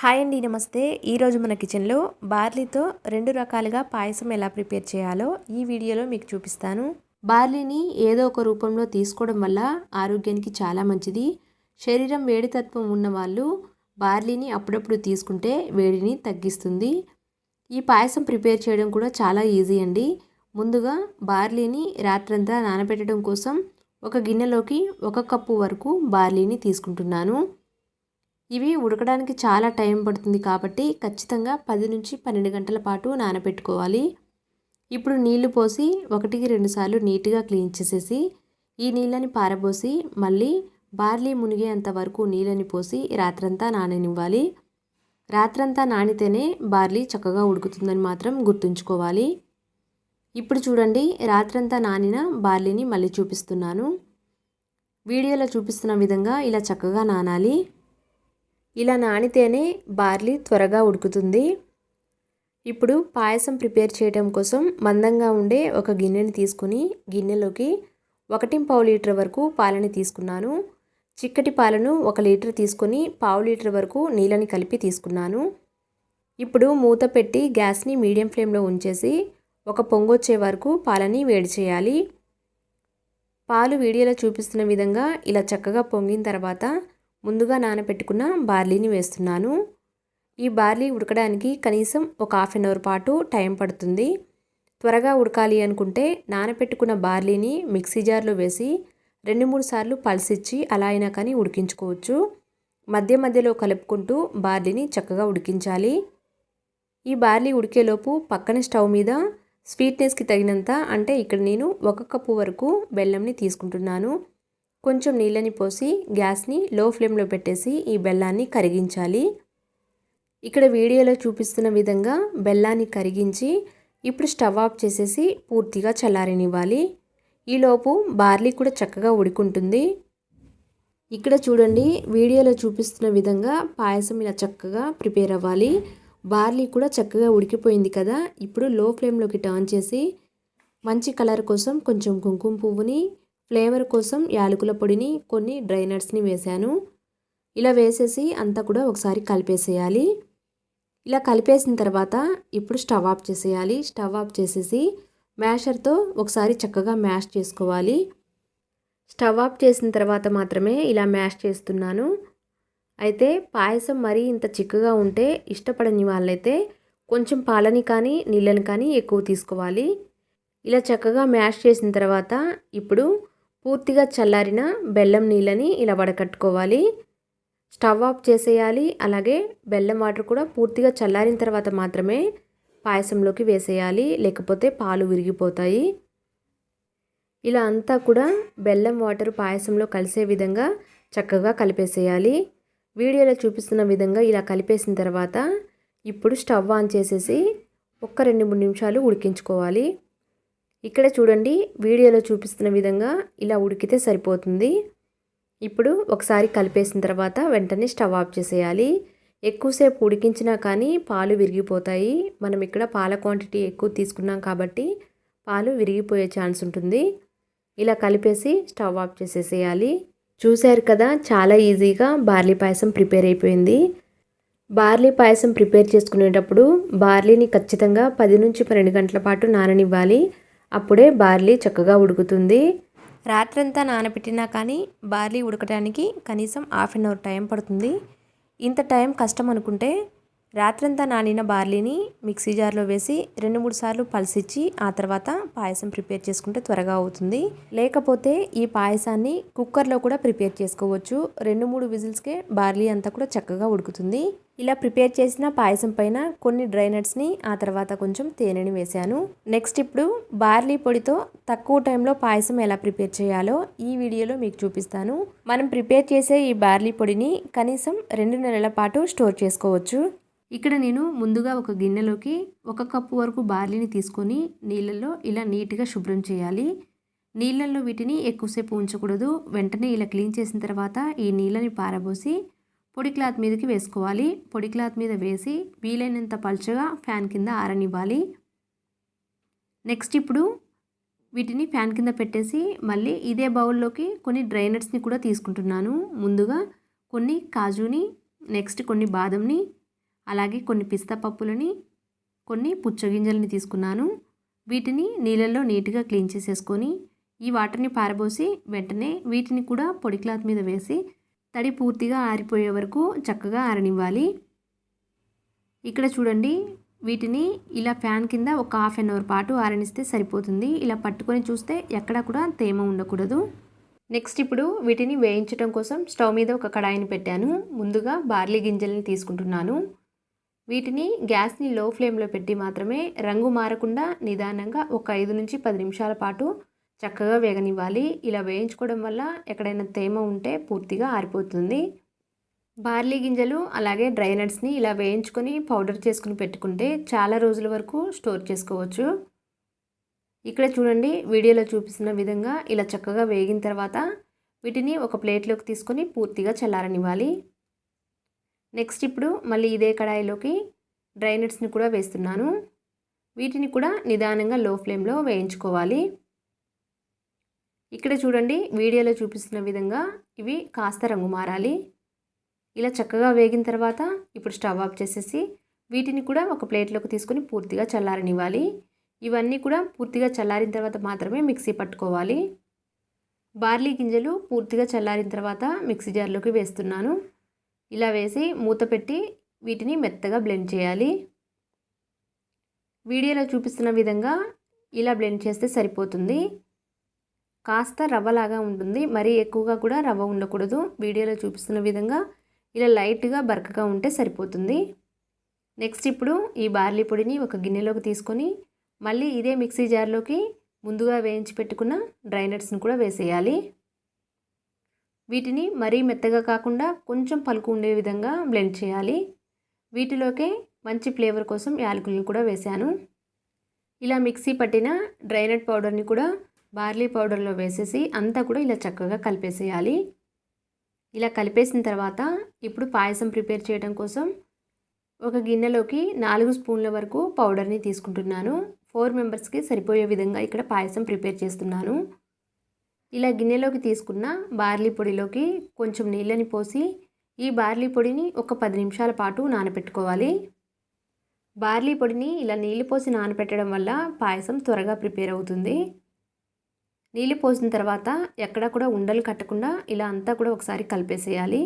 Hi అండి నమస్తే. ఈరోజు మన కిచెన్లో బార్లీతో రెండు రకాలుగా పాయసం ఎలా ప్రిపేర్ చేయాలో ఈ వీడియోలో మీకు చూపిస్తాను. బార్లీని ఏదో ఒక రూపంలో తీసుకోవడం వల్ల ఆరోగ్యానికి చాలా మంచిది. శరీరం వేడితత్వం ఉన్న వాళ్ళు బార్లీని అప్పుడప్పుడు తీసుకుంటే వేడిని తగ్గిస్తుంది. ఈ పాయసం ప్రిపేర్ చేయడం కూడా చాలా ఈజీ అండి. ముందుగా బార్లీని రాత్రంతా నానబెట్టడం కోసం ఒక గిన్నెలోకి ఒక కప్పు వరకు బార్లీని తీసుకుంటున్నాను. ఇవి ఉడకడానికి చాలా టైం పడుతుంది కాబట్టి ఖచ్చితంగా పది నుంచి పన్నెండు గంటల పాటు నానబెట్టుకోవాలి. ఇప్పుడు నీళ్ళు పోసి ఒకటికి రెండు సార్లు నీట్గా క్లీన్ చేసేసి ఈ నీళ్ళని పారబోసి మళ్ళీ బార్లీ మునిగేంత వరకు నీళ్ళని పోసి రాత్రంతా నాననివ్వాలి. రాత్రంతా నానితేనే బార్లీ చక్కగా ఉడుకుతుందని మాత్రం గుర్తుంచుకోవాలి. ఇప్పుడు చూడండి రాత్రంతా నానిన బార్లీని మళ్ళీ చూపిస్తున్నాను. వీడియోలో చూపిస్తున్న విధంగా ఇలా చక్కగా నానాలి. ఇలా నానితేనే బార్లీ త్వరగా ఉడుకుతుంది. ఇప్పుడు పాయసం ప్రిపేర్ చేయడం కోసం మందంగా ఉండే ఒక గిన్నెని తీసుకుని గిన్నెలోకి ఒకటి పావు లీటర్ వరకు పాలని తీసుకున్నాను. చిక్కటి పాలను ఒక లీటర్ తీసుకొని పావు లీటర్ వరకు నీళ్ళని కలిపి తీసుకున్నాను. ఇప్పుడు మూత పెట్టి గ్యాస్ని మీడియం ఫ్లేమ్లో ఉంచేసి ఒక పొంగొచ్చే వరకు పాలని వేడి చేయాలి. పాలు వీడియోలో చూపిస్తున్న విధంగా ఇలా చక్కగా పొంగిన తర్వాత ముందుగా నానబెట్టుకున్న బార్లీని వేస్తున్నాను. ఈ బార్లీ ఉడకడానికి కనీసం ఒక హాఫ్ అన్ అవర్ పాటు టైం పడుతుంది. త్వరగా ఉడకాలి అనుకుంటే నానబెట్టుకున్న బార్లీని మిక్సీ జార్లో వేసి రెండు మూడు సార్లు పల్సిచ్చి అలా అయినా కానీ ఉడికించుకోవచ్చు. మధ్య మధ్యలో కలుపుకుంటూ బార్లీని చక్కగా ఉడికించాలి. ఈ బార్లీ ఉడికేలోపు పక్కన స్టవ్ మీద స్వీట్నెస్కి తగినంత అంటే ఇక్కడ నేను ఒక కప్పు వరకు బెల్లంని తీసుకుంటున్నాను. కొంచెం నీళ్ళని పోసి గ్యాస్ని లో ఫ్లేమ్లో పెట్టేసి ఈ బెల్లాన్ని కరిగించాలి. ఇక్కడ వీడియోలో చూపిస్తున్న విధంగా బెల్లాన్ని కరిగించి ఇప్పుడు స్టవ్ ఆఫ్ చేసేసి పూర్తిగా చల్లారనివ్వాలి. ఈలోపు బార్లీ కూడా చక్కగా ఉడికుంటుంది. ఇక్కడ చూడండి వీడియోలో చూపిస్తున్న విధంగా పాయసం ఇలా చక్కగా ప్రిపేర్ అవ్వాలి. బార్లీ కూడా చక్కగా ఉడికిపోయింది కదా? ఇప్పుడు లో ఫ్లేమ్లోకి టర్న్ చేసి మంచి కలర్ కోసం కొంచెం కుంకుమ పువ్వుని ఫ్లేవర్ కోసం యాలకుల పొడిని కొన్ని డ్రై నట్స్ని వేశాను. ఇలా వేసేసి అంతా కూడా ఒకసారి కలిపేసేయాలి. ఇలా కలిపేసిన తర్వాత ఇప్పుడు స్టవ్ ఆఫ్ చేసేయాలి. స్టవ్ ఆఫ్ చేసేసి మ్యాషర్తో ఒకసారి చక్కగా మ్యాష్ చేసుకోవాలి. స్టవ్ ఆఫ్ చేసిన తర్వాత మాత్రమే ఇలా మ్యాష్ చేస్తున్నాను. అయితే పాయసం మరీ ఇంత చిక్కగా ఉంటే ఇష్టపడని వాళ్ళైతే కొంచెం పాలని కానీ నీళ్ళని కానీ ఎక్కువ తీసుకోవాలి. ఇలా చక్కగా మ్యాష్ చేసిన తర్వాత ఇప్పుడు పూర్తిగా చల్లారిన బెల్లం నీళ్ళని ఇలా వడకట్టుకోవాలి. స్టవ్ ఆఫ్ చేసేయాలి. అలాగే బెల్లం వాటర్ కూడా పూర్తిగా చల్లారిన తర్వాత మాత్రమే పాయసంలోకి వేసేయాలి. లేకపోతే పాలు విరిగిపోతాయి. ఇలా అంతా కూడా బెల్లం వాటర్ పాయసంలో కలిసే విధంగా చక్కగా కలిపేసేయాలి. వీడియోలో చూపిస్తున్న విధంగా ఇలా కలిపేసిన తర్వాత ఇప్పుడు స్టవ్ ఆన్ చేసేసి ఒక్క రెండు మూడు నిమిషాలు ఉడికించుకోవాలి. ఇక్కడ చూడండి వీడియోలో చూపిస్తున్న విధంగా ఇలా ఉడికితే సరిపోతుంది. ఇప్పుడు ఒకసారి కలిపేసిన తర్వాత వెంటనే స్టవ్ ఆఫ్ చేసేయాలి. ఎక్కువసేపు ఉడికించినా కానీ పాలు విరిగిపోతాయి. మనం ఇక్కడ పాల క్వాంటిటీ ఎక్కువ తీసుకున్నాం కాబట్టి పాలు విరిగిపోయే ఛాన్స్ ఉంటుంది. ఇలా కలిపేసి స్టవ్ ఆఫ్ చేసేసేయాలి. చూశారు కదా చాలా ఈజీగా బార్లీ పాయసం ప్రిపేర్ అయిపోయింది. బార్లీ పాయసం ప్రిపేర్ చేసుకునేటప్పుడు బార్లీని ఖచ్చితంగా పది నుంచి పన్నెండు గంటల పాటు నాననివ్వాలి. అప్పుడే బార్లీ చక్కగా ఉడుకుతుంది. రాత్రంతా నానబెట్టినా కానీ బార్లీ ఉడకడానికి కనీసం హాఫ్ అన్ అవర్ టైం పడుతుంది. ఇంత టైం కష్టం అనుకుంటే రాత్రంతా నానిన బార్లీని మిక్సీ జార్లో వేసి రెండు మూడు సార్లు పలిసిచ్చి ఆ తర్వాత పాయసం ప్రిపేర్ చేసుకుంటే త్వరగా అవుతుంది. లేకపోతే ఈ పాయసాన్ని కుక్కర్లో కూడా ప్రిపేర్ చేసుకోవచ్చు. రెండు మూడు విజిల్స్కే బార్లీ అంతా కూడా చక్కగా ఉడుకుతుంది. ఇలా ప్రిపేర్ చేసిన పాయసం పైన కొన్ని డ్రై నట్స్ని ఆ తర్వాత కొంచెం తేనెని వేశాను. నెక్స్ట్ ఇప్పుడు బార్లీ పొడితో తక్కువ టైంలో పాయసం ఎలా ప్రిపేర్ చేయాలో ఈ వీడియోలో మీకు చూపిస్తాను. మనం ప్రిపేర్ చేసే ఈ బార్లీ పొడిని కనీసం రెండు నెలల పాటు స్టోర్ చేసుకోవచ్చు. ఇక్కడ నేను ముందుగా ఒక గిన్నెలోకి ఒక కప్పు వరకు బార్లీని తీసుకొని నీళ్ళల్లో ఇలా నీట్గా శుభ్రం చేయాలి. నీళ్ళల్లో వీటిని ఎక్కువసేపు ఉంచకూడదు. వెంటనే ఇలా క్లీన్ చేసిన తర్వాత ఈ నీళ్ళని పారబోసి పొడి క్లాత్ మీదకి వేసుకోవాలి. పొడి క్లాత్ మీద వేసి వీలైనంత పలుచగా ఫ్యాన్ కింద ఆరనివ్వాలి. నెక్స్ట్ ఇప్పుడు వీటిని ఫ్యాన్ కింద పెట్టేసి మళ్ళీ ఇదే బౌల్లోకి కొన్ని డ్రైనట్స్ని కూడా తీసుకుంటున్నాను. ముందుగా కొన్ని కాజుని నెక్స్ట్ కొన్ని బాదంని అలాగే కొన్ని పిస్తా పప్పులని కొన్ని పుచ్చగింజలని తీసుకున్నాను. వీటిని నీళ్ళల్లో నీట్గా క్లీన్ చేసేసుకొని ఈ వాటర్ని పారబోసి వెంటనే వీటిని కూడా పొడి క్లాత్ మీద వేసి తడి పూర్తిగా ఆరిపోయే వరకు చక్కగా ఆరనివ్వాలి. ఇక్కడ చూడండి వీటిని ఇలా ఫ్యాన్ కింద ఒక హాఫ్ అన్ అవర్ పాటు ఆరనిస్తే సరిపోతుంది. ఇలా పట్టుకొని చూస్తే ఎక్కడా కూడా తేమ ఉండకూడదు. నెక్స్ట్ ఇప్పుడు వీటిని వేయించడం కోసం స్టవ్ మీద ఒక కడాయిని పెట్టాను. ముందుగా బార్లీ గింజల్ని తీసుకుంటున్నాను. వీటిని గ్యాస్ని లో ఫ్లేమ్లో పెట్టి మాత్రమే రంగు మారకుండా నిదానంగా ఒక ఐదు నుంచి పది నిమిషాల పాటు చక్కగా వేగనివ్వాలి. ఇలా వేయించుకోవడం వల్ల ఎక్కడైనా తేమ ఉంటే పూర్తిగా ఆరిపోతుంది. బార్లీ గింజలు అలాగే డ్రై నట్స్ని ఇలా వేయించుకొని పౌడర్ చేసుకుని పెట్టుకుంటే చాలా రోజుల వరకు స్టోర్ చేసుకోవచ్చు. ఇక్కడ చూడండి వీడియోలో చూపిస్తున్న విధంగా ఇలా చక్కగా వేగిన తర్వాత వీటిని ఒక ప్లేట్లోకి తీసుకొని పూర్తిగా చల్లారనివ్వాలి. నెక్స్ట్ ఇప్పుడు మళ్ళీ ఇదే కడాయిలోకి డ్రై నట్స్ని కూడా వేస్తున్నాను. వీటిని కూడా నిదానంగా లో ఫ్లేమ్లో వేయించుకోవాలి. ఇక్కడ చూడండి వీడియోలో చూపిస్తున్న విధంగా ఇవి కాస్త రంగు మారాలి. ఇలా చక్కగా వేగిన తర్వాత ఇప్పుడు స్టవ్ ఆఫ్ చేసేసి వీటిని కూడా ఒక ప్లేట్లోకి తీసుకొని పూర్తిగా చల్లారనివ్వాలి. ఇవన్నీ కూడా పూర్తిగా చల్లారిన తర్వాత మాత్రమే మిక్సీ పట్టుకోవాలి. బార్లీ గింజలు పూర్తిగా చల్లారిన తర్వాత మిక్సీ జార్లోకి వేస్తున్నాను. ఇలా వేసి మూత పెట్టి వీటిని మెత్తగా బ్లెండ్ చేయాలి. వీడియోలో చూపిస్తున్న విధంగా ఇలా బ్లెండ్ చేస్తే సరిపోతుంది. కాస్త రవ్వలాగా ఉంటుంది. మరీ ఎక్కువగా కూడా రవ్వ ఉండకూడదు. వీడియోలో చూపిస్తున్న విధంగా ఇలా లైట్గా బరకగా ఉంటే సరిపోతుంది. నెక్స్ట్ ఇప్పుడు ఈ బార్లీ పొడిని ఒక గిన్నెలోకి తీసుకొని మళ్ళీ ఇదే మిక్సీ జార్లోకి ముందుగా వేయించి పెట్టుకున్న డ్రై నట్స్ని కూడా వేసేయాలి. వీటిని మరీ మెత్తగా కాకుండా కొంచెం పలుకు ఉండే విధంగా బ్లెండ్ చేయాలి. వీటిలోకే మంచి ఫ్లేవర్ కోసం యాలకులను కూడా వేశాను. ఇలా మిక్సీ పట్టిన డ్రైనట్ పౌడర్ని కూడా బార్లీ పౌడర్లో వేసేసి అంతా కూడా ఇలా చక్కగా కలిపేసేయాలి. ఇలా కలిపేసిన తర్వాత ఇప్పుడు పాయసం ప్రిపేర్ చేయడం కోసం ఒక గిన్నెలోకి నాలుగు స్పూన్ల వరకు పౌడర్ని తీసుకుంటున్నాను. ఫోర్ మెంబర్స్కి సరిపోయే విధంగా ఇక్కడ పాయసం ప్రిపేర్ చేస్తున్నాను. ఇలా గిన్నెలోకి తీసుకున్న బార్లీ పొడిలోకి కొంచెం నీళ్ళని పోసి ఈ బార్లీ పొడిని ఒక పది నిమిషాల పాటు నానబెట్టుకోవాలి బార్లీ పొడిని ఇలా నీళ్ళు పోసి నానబెట్టడం వల్ల పాయసం త్వరగా ప్రిపేర్ అవుతుంది. నీళ్ళు పోసిన తర్వాత ఎక్కడ కూడా ఉండలు కట్టకుండా ఇలా అంతా కూడా ఒకసారి కలిపేసేయాలి.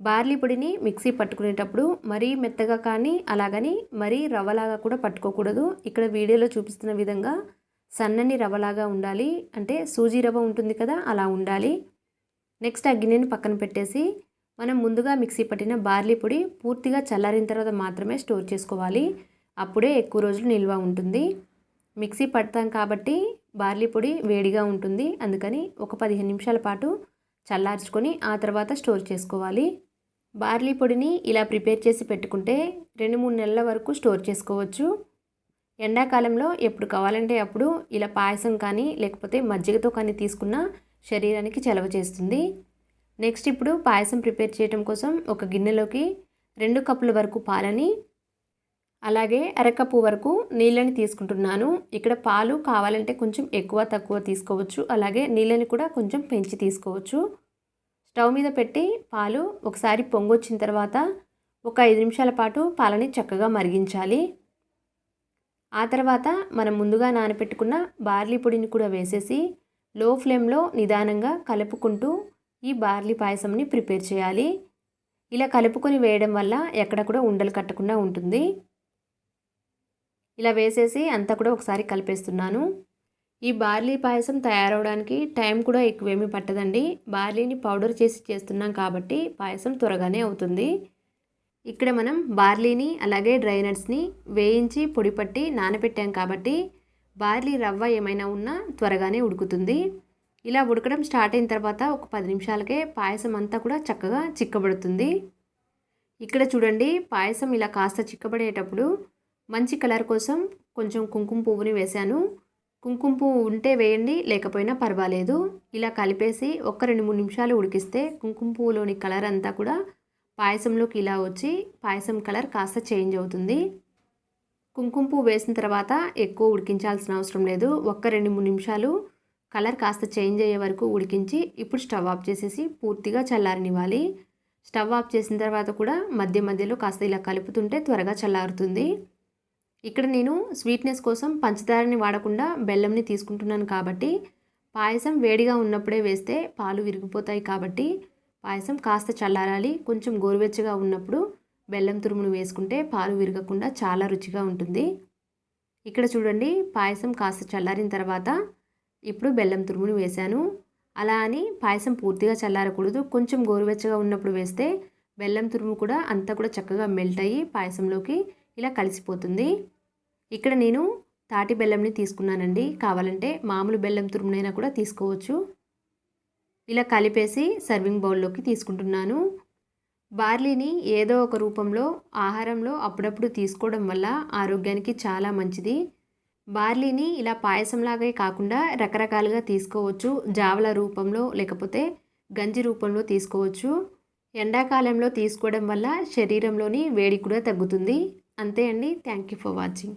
బార్లీ పొడిని మిక్సీ పట్టుకునేటప్పుడు మరీ మెత్తగా కానీ అలాగని మరీ రవ్వలాగా కూడా పట్టుకోకూడదు. ఇక్కడ వీడియోలో చూపిస్తున్న విధంగా సన్నని రవ్వలాగా ఉండాలి. అంటే సూజీ రవ్వ ఉంటుంది కదా అలా ఉండాలి. నెక్స్ట్ ఆ గిన్నెని పక్కన పెట్టేసి మనం ముందుగా మిక్సీ పట్టిన బార్లీ పొడి పూర్తిగా చల్లారిన తర్వాత మాత్రమే స్టోర్ చేసుకోవాలి. అప్పుడే ఎక్కువ రోజులు నిల్వ ఉంటుంది. మిక్సీ పడతాం కాబట్టి బార్లీ పొడి వేడిగా ఉంటుంది. అందుకని ఒక పదిహేను నిమిషాల పాటు చల్లార్చుకొని ఆ తర్వాత స్టోర్ చేసుకోవాలి. బార్లీ పొడిని ఇలా ప్రిపేర్ చేసి పెట్టుకుంటే రెండు మూడు నెలల వరకు స్టోర్ చేసుకోవచ్చు. ఎండాకాలంలో ఎప్పుడు కావాలంటే అప్పుడు ఇలా పాయసం కానీ లేకపోతే మజ్జిగతో కానీ తీసుకున్న శరీరానికి చలవ చేస్తుంది. నెక్స్ట్ ఇప్పుడు పాయసం ప్రిపేర్ చేయడం కోసం ఒక గిన్నెలోకి రెండు కప్పుల వరకు పాలని అలాగే అరకప్పు వరకు నీళ్ళని తీసుకుంటున్నాను. ఇక్కడ పాలు కావాలంటే కొంచెం ఎక్కువ తక్కువ తీసుకోవచ్చు. అలాగే నీళ్ళని కూడా కొంచెం పెంచి తీసుకోవచ్చు. స్టవ్ మీద పెట్టి పాలు ఒకసారి పొంగొచ్చిన తర్వాత ఒక ఐదు నిమిషాల పాటు పాలని చక్కగా మరిగించాలి. ఆ తర్వాత మనం ముందుగా నానబెట్టుకున్న బార్లీ పొడిని కూడా వేసేసి లో ఫ్లేమ్లో నిదానంగా కలుపుకుంటూ ఈ బార్లీ పాయసంని ప్రిపేర్ చేయాలి. ఇలా కలుపుకొని వేయడం వల్ల ఎక్కడ కూడా ఉండలు కట్టకుండా ఉంటుంది. ఇలా వేసేసి అంతా కూడా ఒకసారి కలిపేస్తున్నాను. ఈ బార్లీ పాయసం తయారవడానికి టైం కూడా ఎక్కువేమీ పట్టదండి. బార్లీని పౌడర్ చేసి చేస్తున్నాం కాబట్టి పాయసం త్వరగానే అవుతుంది. ఇక్కడ మనం బార్లీని అలాగే డ్రై నట్స్ని వేయించి పొడి పట్టి నానబెట్టాం కాబట్టి బార్లీ రవ్వ ఏమైనా ఉన్నా త్వరగానే ఉడుకుతుంది. ఇలా ఉడకడం స్టార్ట్ అయిన తర్వాత ఒక పది నిమిషాలకే పాయసం అంతా కూడా చక్కగా చిక్కబడుతుంది. ఇక్కడ చూడండి పాయసం ఇలా కాస్త చిక్కబడేటప్పుడు మంచి కలర్ కోసం కొంచెం కుంకుమ పువ్వుని వేశాను. కుంకుమ పువ్వు ఉంటే వేయండి లేకపోయినా పర్వాలేదు. ఇలా కలిపేసి ఒక్క రెండు మూడు నిమిషాలు ఉడికిస్తే కుంకుమ పువ్వులోని కలర్ అంతా కూడా పాయసంలోకి ఇలా వచ్చి పాయసం కలర్ కాస్త చేంజ్ అవుతుంది. కుంకుమ పువ్వు వేసిన తర్వాత ఎక్కువ ఉడికించాల్సిన అవసరం లేదు. ఒక్క రెండు మూడు నిమిషాలు కలర్ కాస్త చేంజ్ అయ్యే వరకు ఉడికించి ఇప్పుడు స్టవ్ ఆఫ్ చేసేసి పూర్తిగా చల్లారనివ్వాలి. స్టవ్ ఆఫ్ చేసిన తర్వాత కూడా మధ్య మధ్యలో కాస్త ఇలా కలుపుతుంటే త్వరగా చల్లారుతుంది. ఇక్కడ నేను స్వీట్నెస్ కోసం పంచదారని వాడకుండా బెల్లంని తీసుకుంటున్నాను కాబట్టి పాయసం వేడిగా ఉన్నప్పుడే వేస్తే పాలు విరిగిపోతాయి కాబట్టి పాయసం కాస్త చల్లారాలి. కొంచెం గోరువెచ్చగా ఉన్నప్పుడు బెల్లం తురుమును వేసుకుంటే పాలు విరగకుండా చాలా రుచిగా ఉంటుంది. ఇక్కడ చూడండి పాయసం కాస్త చల్లారిన తర్వాత ఇప్పుడు బెల్లం తురుమును వేశాను. అలా అని పాయసం పూర్తిగా చల్లారకూడదు. కొంచెం గోరువెచ్చగా ఉన్నప్పుడు వేస్తే బెల్లం తురుము కూడా అంతా కూడా చక్కగా మెల్ట్ అయ్యి పాయసంలోకి ఇలా కలిసిపోతుంది. ఇక్కడ నేను తాటి బెల్లంని తీసుకున్నానండి. కావాలంటే మామూలు బెల్లం తురుమునైనా కూడా తీసుకోవచ్చు. ఇలా కలిపేసి సర్వింగ్ బౌల్లోకి తీసుకుంటున్నాను. బార్లీని ఏదో ఒక రూపంలో ఆహారంలో అప్పుడప్పుడు తీసుకోవడం వల్ల ఆరోగ్యానికి చాలా మంచిది. బార్లీని ఇలా పాయసంలాగే కాకుండా రకరకాలుగా తీసుకోవచ్చు. జావల రూపంలో లేకపోతే గంజి రూపంలో తీసుకోవచ్చు. ఎండాకాలంలో తీసుకోవడం వల్ల శరీరంలోని వేడి కూడా తగ్గుతుంది. అంతే అండి. Thank you for watching.